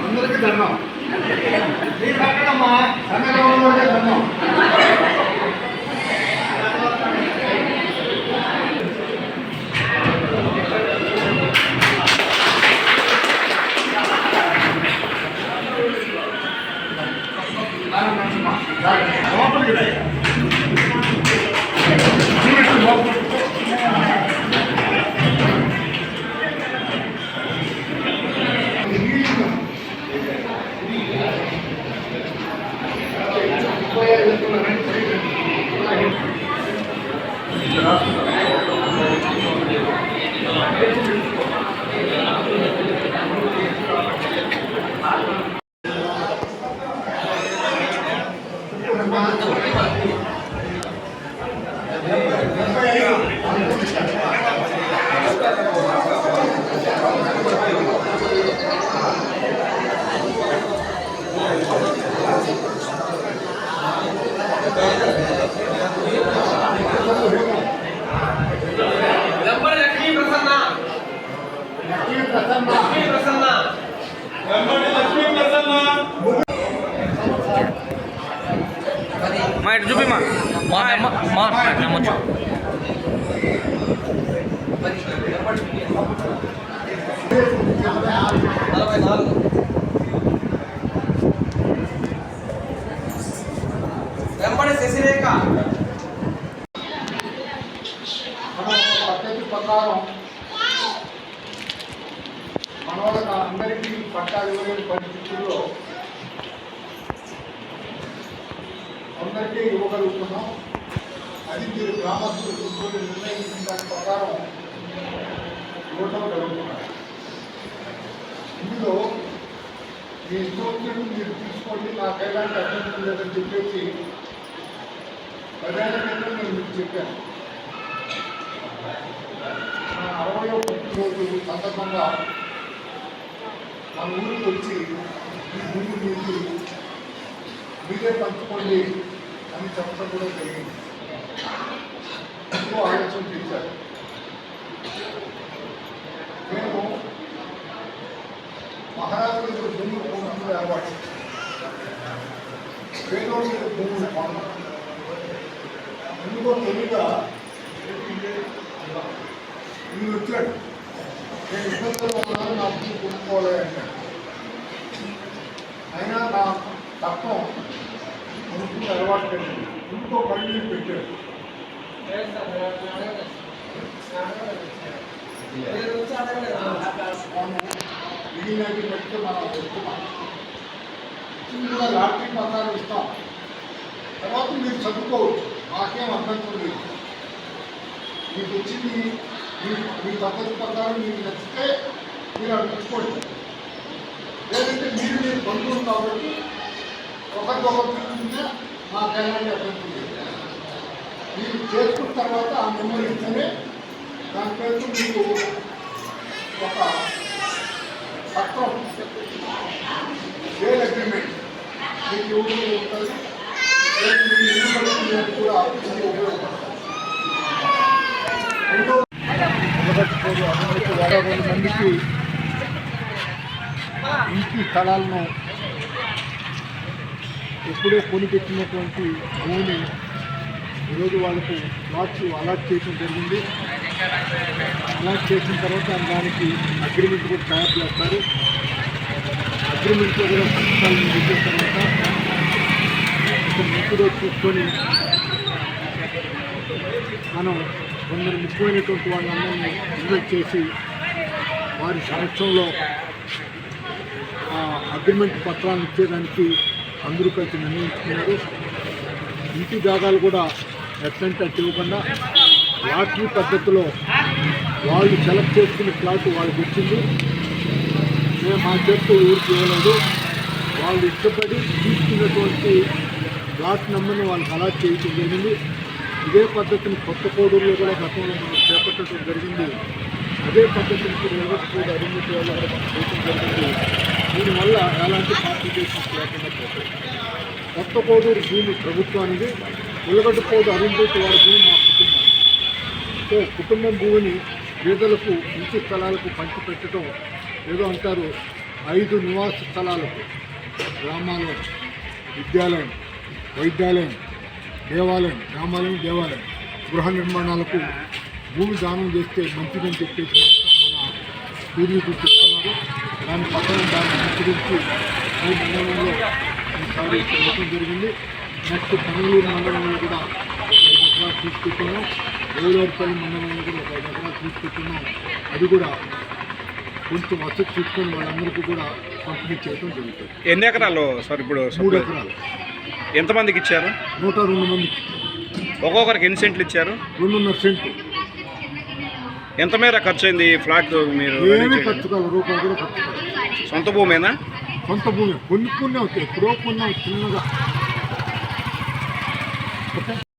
అందరికీ ధర్మం మీరు అక్కడమ్మా సమయంలో ధర్మం లోపలికి రా. మా ఇటు చూపి మా మా మా మా నమ్మొచ్చు నలభై నాలుగు వెంబడి శశిరేఖ మన పద్ధతి ప్రకారం మన వాళ్ళకి అందరికీ పట్టాలు ఇవ్వలేని పరిస్థితుల్లో అందరికీ ఇవ్వగలుగుతున్నాం. అది మీరు గ్రామస్తులు కూర్చొని నిర్ణయించిన దాని ప్రకారం ఇవ్వటం జరుగుతున్నారు ఇందులో మీ ఇష్టం మీరు తీసుకోండి నాకు ఎలాంటి అభ్యంతరం లేదని చెప్పేసి పదేళ్ళ క్రితం నేను మీకు చెప్పాను. నా ఒకటి రోజు సందర్భంగా మన ఊరికి వచ్చి ఈ భూమి మీకు మీరే పంచుకోండి అని చెప్పడం కూడా జరిగింది. ఎక్కువ ఆలోచన చేశారు. మేము మహారాజు మీద భూములు కొనుక్కునే అలవాటు. పేదోళ్ళ మీద భూములు కొనడం. ఎందుకో తెలియగా ఈయన వచ్చాడు. నేను ఇబ్బందులు ఉన్నాను నా కొనుక్కోవాలి అయినా నా తత్వం కొనుక్కునే అలవాటు పెట్టింది ఇంకో పని పెట్టాడు ఇది మిగిలినవి పెడితే మనం చెప్తున్నాం ఇచ్చింది కూడా లాటరీ ప్రకారం ఇస్తాం తర్వాత మీరు చదువుకోవచ్చు మాకేం అభ్యంతరం లేదు మీకు వచ్చింది మీ మీ పద్ధతి ప్రకారం మీకు నచ్చితే మీరు అవి తెచ్చుకోండి లేదంటే మీరు మీరు బంధువులు కాబట్టి ఒకరికొకరు మా మాకు ఎలాంటి మీరు చేసుకున్న తర్వాత ఆ మెమరీ ఇస్తేనే దాని పేరు మీకు ఒక పత్రం సేల్ అగ్రిమెంట్ మీకు ఇవ్వడం ఉంటుంది కూడా ఉపయోగపడుతుంది రెండో నిలబెట్టుకోదు వందల మందికి ఇంటి స్థలాలను ఎప్పుడో కొనిపెట్టినటువంటి భూమిని ఈరోజు వాళ్ళకు ప్లాట్స్ అలాట్ చేయడం జరిగింది. అలాట్ చేసిన తర్వాత దానికి అగ్రిమెంట్ కూడా తయారు చేస్తారు. అగ్రిమెంట్లో కూడా సంస్థలను పెట్టిన తర్వాత ఒక ముక్కులో చూసుకొని మనం కొందరు ముఖ్యమైనటువంటి వాళ్ళందరినీ ఇన్వైట్ చేసి వారి సమక్షంలో ఆ అగ్రిమెంట్ పత్రాలను ఇచ్చేదానికి అందరూ కలిసి నిర్ణయించుకున్నారు. ఇంటి జాగాలు కూడా ఎట్లంటే అట్టు ఇవ్వకుండా లాటరీ పద్ధతిలో వాళ్ళు సెలెక్ట్ చేసుకునే ప్లాట్ వాళ్ళకి వచ్చింది. మేము మా చేతితో ఊరికి ఇవ్వలేదు వాళ్ళు ఇష్టపడి తీసుకున్నటువంటి ప్లాట్ నెంబర్ని వాళ్ళకి అలాట్ చేయడం జరిగింది. ఇదే పద్ధతిని కొత్త కోడూరులో కూడా గతంలో మనం చేపట్టడం జరిగింది. అదే పద్ధతి ఇప్పుడు అభివృద్ధి వల్ల కూడా జరిగింది దీనివల్ల ఎలాంటి కాంప్లికేషన్స్ లేకుండా పోతాయి. కొత్త కోడూరు భూమి ప్రభుత్వానికి ఉల్లగడ్డ కోడు అరుంధతి వారి భూమి మా కుటుంబానికి సో కుటుంబం భూమిని పేదలకు ఇంటి స్థలాలకు పంచిపెట్టడం ఏదో అంటారు ఐదు నివాస స్థలాలకు. గ్రామాలయం విద్యాలయం వైద్యాలయం దేవాలయం గ్రామాలయం దేవాలయం. గృహ నిర్మాణాలకు భూమి దానం చేస్తే మంచిదని చెప్పేసి మన పూర్వీకులు చెప్తున్నారు. దాని పక్కన దాన్ని అనుసరించి ఈ మండలంలో ఈసారి చేయడం జరిగింది. నెక్స్ట్ పంగళూరు మండలంలో కూడా ఒక ఐదు ఎకరాలు తీసుకుంటున్నాం. వేలవారిపల్లి మండలంలో కూడా ఒక ఐదు ఎకరాలు తీసుకుంటున్నాం. అది కూడా కొంచెం వసతి చూసుకొని వాళ్ళందరికీ కూడా పంపిణీ చేయడం జరుగుతుంది. ఎన్ని ఎకరాలు? సార్ ఇప్పుడు మూడు? ఎకరాలు. ఎంతమందికి ఇచ్చారు? నూట రెండు మందికి. ఒక్కొక్కరికి ఎన్ని సెంట్లు ఇచ్చారు? రెండున్నర సెంటు. ఎంత మేర ఖర్చు అయింది ఈ ఫ్లాట్ మీరు రెడీ ఏమీ చేయడానికి? ఖర్చు కాదు రూపాయలు కూడా ఖర్చు కాదు సొంత భూమేనా? సొంత భూమి కొన్ని కొన్ని ఎప్పుడో కొన్ని చిన్నగా.